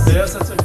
Graças a Deus.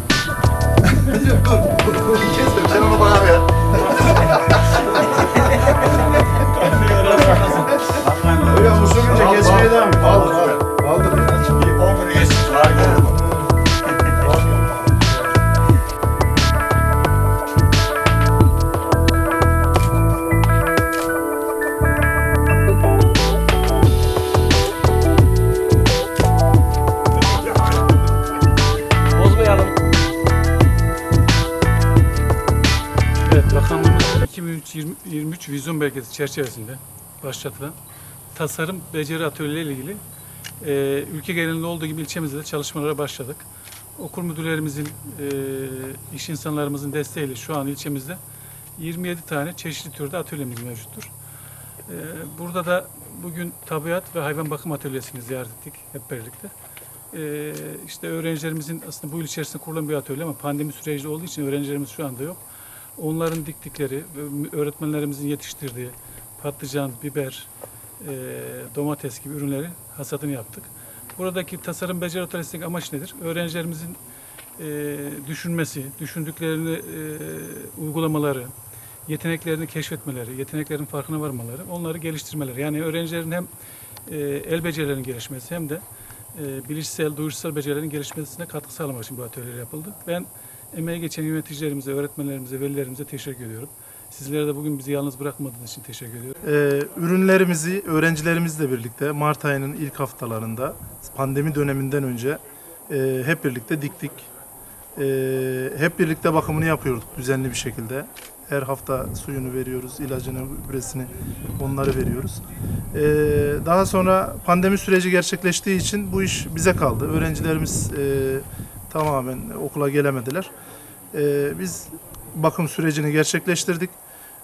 2023 vizyon belgesi çerçevesinde başlatılan tasarım beceri atölyeleri ile ilgili e, ülke genelinde olduğu gibi ilçemizde de çalışmalara başladık. Okul müdürlerimizin, e, iş insanlarımızın desteğiyle şu an ilçemizde 27 tane çeşitli türde atölyemiz mevcuttur. E, burada da bugün tabiat ve hayvan bakım atölyesini ziyaret ettik hep birlikte. Ee, işte öğrencilerimizin aslında bu yıl içerisinde kurulan bir atölye ama pandemi süreci olduğu için öğrencilerimiz şu anda yok. Onların diktikleri, öğretmenlerimizin yetiştirdiği patlıcan, biber, e, domates gibi ürünleri hasadını yaptık. Buradaki tasarım beceri atölyesindeki amaç nedir? Öğrencilerimizin e, düşünmesi, düşündüklerini e, uygulamaları, yeteneklerini keşfetmeleri, yeteneklerin farkına varmaları, onları geliştirmeleri. Yani öğrencilerin hem e, el becerilerinin gelişmesi hem de e, bilişsel, duyuşsal becerilerin gelişmesine katkı sağlamak için bu atölyeler yapıldı. Ben emeği geçen yöneticilerimize, öğretmenlerimize, velilerimize teşekkür ediyorum. Sizlere de bugün bizi yalnız bırakmadığınız için teşekkür ediyorum. Ee, ürünlerimizi öğrencilerimizle birlikte Mart ayının ilk haftalarında pandemi döneminden önce e, hep birlikte diktik. E, hep birlikte bakımını yapıyorduk düzenli bir şekilde. Her hafta suyunu veriyoruz, ilacını, gübresini onları veriyoruz. E, daha sonra pandemi süreci gerçekleştiği için bu iş bize kaldı. Öğrencilerimiz e, tamamen okula gelemediler. E, biz bakım sürecini gerçekleştirdik.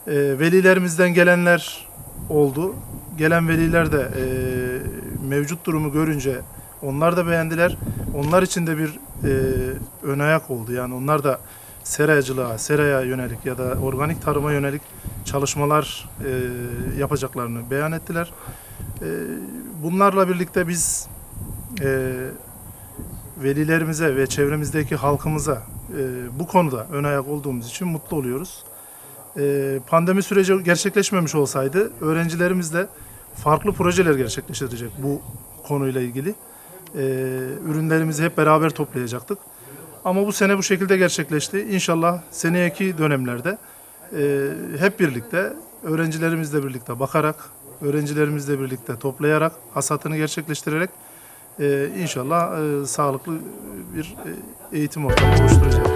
E, velilerimizden gelenler oldu. Gelen veliler de e, mevcut durumu görünce onlar da beğendiler. Onlar için de bir e, ön ayak oldu. Yani onlar da seracılığa, seraya yönelik ya da organik tarıma yönelik çalışmalar e, yapacaklarını beyan ettiler. E, bunlarla birlikte biz e, velilerimize ve çevremizdeki halkımıza e, bu konuda ön ayak olduğumuz için mutlu oluyoruz. E, pandemi süreci gerçekleşmemiş olsaydı öğrencilerimiz de farklı projeler gerçekleştirecek bu konuyla ilgili. E, ürünlerimizi hep beraber toplayacaktık. Ama bu sene bu şekilde gerçekleşti. İnşallah seneki dönemlerde e, hep birlikte öğrencilerimizle birlikte bakarak, öğrencilerimizle birlikte toplayarak, hasatını gerçekleştirerek inşallah e, sağlıklı bir e, eğitim ortamı oluşturacak.